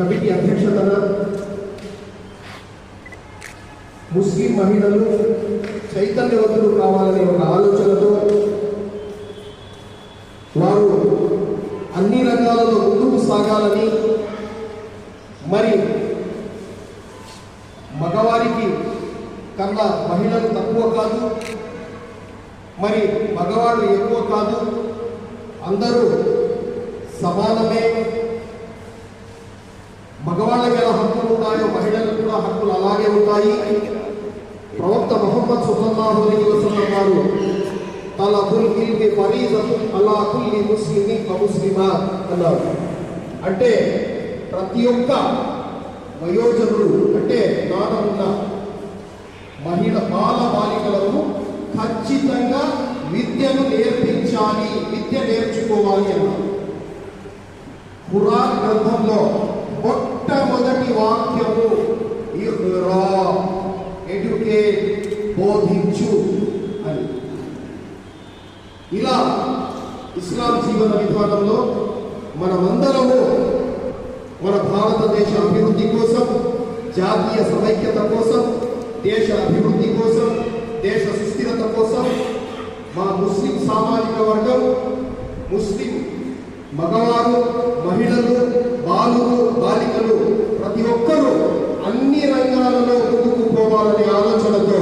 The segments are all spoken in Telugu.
కమిటీ అధ్యక్షతన ముస్లిం మహిళలు చైతన్యవంతులు కావాలనే ఒక ఆలోచనతో వారు అన్ని రంగాలలో ముందుకు సాగాలని మరి మగవారికి కన్నా మహిళలు తక్కువ కాదు మరి మగవాళ్ళు ఎక్కువ కాదు అందరూ సమానమే మగవాళ్ళకి ఎలా హక్కులు ఉంటాయో మహిళలకు కూడా హక్కులు అలాగే ఉంటాయి. ప్రవక్త మొహమ్మద్ సుల్లాహు అలైహి వసల్లం వారు తలబుల్ ఇల్మి ఫరీజతు అలా కుల్లి ముస్లిమి అన్నారు. అంటే ప్రతి ఒక్క వయోజనుడు అంటే జ్ఞానం మహిళ బాల బాలికలను ఖచ్చితంగా విద్యను నేర్పించాలి విద్య నేర్చుకోవాలి అన్నారు. ఖురాన్ గ్రంథం వాక్యము ఎడ్యుకేట్ బోధించు అని. ఇలా ఇస్లాం జీవన విధానంలో మనమందరము మన భారతదేశ అభివృద్ధి కోసం జాతీయ సమైక్యత కోసం దేశ అభివృద్ధి కోసం దేశ సుస్థిరత కోసం మా ముస్లిం సామాజిక వర్గం ముస్లిం మగవారు మహిళలు బాలురు బాలికలు ప్రతి ఒక్కరూ అన్ని రంగాలలో ముందుకు పోవాలనే ఆలోచనతో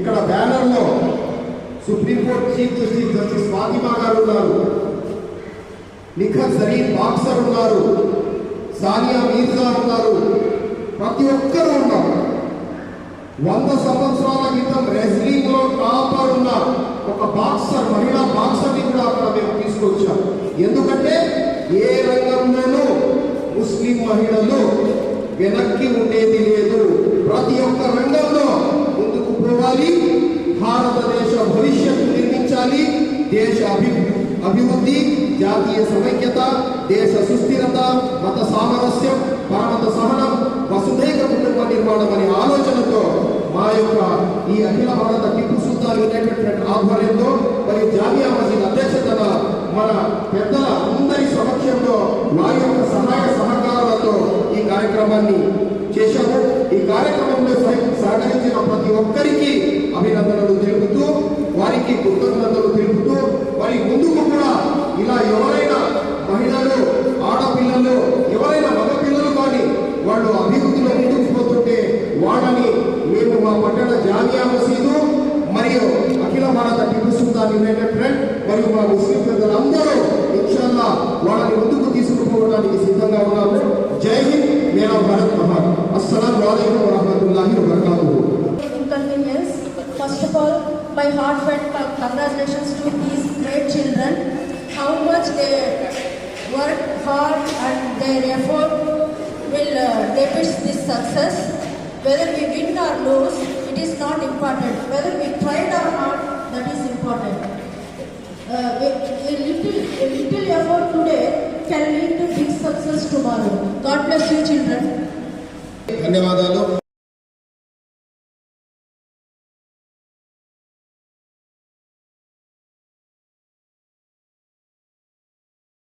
ఇక్కడ బ్యానర్లో supreme court chief justice justice Fatima గారు ఉన్నారు. నిఖత్ సరీన్ బాక్సర్ ఉన్నారు. సానియా మీర్జా ఉన్నారు. ప్రతి ఒక్కరూ ఉన్నారు. వంద సంవత్సరాల క్రితం రెజ్లింగ్లో టాపర్ ఉన్న ఒక బాక్సర్ మహిళా బాక్సర్ని కూడా అక్కడ మేము తీసుకొచ్చాం. ఎందుకంటే ఏ రంగంలోనూ ముస్లిం మహిళలు వెనక్కి ఉండేది లేదు. ప్రతి ఒక్క రంగంలో పోవాలి భారతదేశ భవిష్యత్తు నిర్మించాలి. దేశ అభి అభివృద్ధి జాతీయ సమైక్యత దేశ సుస్థిరత మత సామరస్యం భారత సహనం వసుధైక కుటుంబ నిర్మాణం అనే ఆలోచనతో మా యొక్క ఈ అఖిల భారత టిప్పు సుల్తాన్ యునైటెడ్ ఫ్రంట్ ఆధ్వర్యంలో మరియు జామియా మసీద్ అధ్యక్షతన మన పెద్దల అందరి సమక్షంలో వారి యొక్క సహాయ సహకారాలతో ఈ కార్యక్రమాన్ని చేశాము ఈ కార్యక్రమంలో సహకరించిన ప్రతి ఒక్కరికి అభినందనలు తెలుపుతూ వారికి కృతజ్ఞతలు తెలుపుతూ వారి ముందుకు కూడా ఇలా ఎవరైనా మహిళలు ఆడపిల్లలు ఎవరైనా మగపిల్లలు కానీ వాళ్ళు అభివృద్ధిలో ముందుకు పోతుంటే వాళ్ళని మేము మా పట్టణ జామియా మసీదు మరియు అఖిల భారత టిప్పు సుల్తాన్ యునైటెడ్ ఫ్రంట్ మరియు మా ముస్లిం పెద్దలందరూ ఇన్షాల్లా వాళ్ళని ముందుకు తీసుకుపోవడానికి సిద్ధంగా ఉన్నారు Assalamu alaikum wa rahmatullahi wa. First of all, my heartfelt congratulations to these great children. How much they work hard and their effort will uh, they this success. Whether we win or lose, it is not important. Whether we tried or not, that is important. Uh, a, little, a little effort today can lead to big success tomorrow. God bless you children. ధన్యవాదాలు.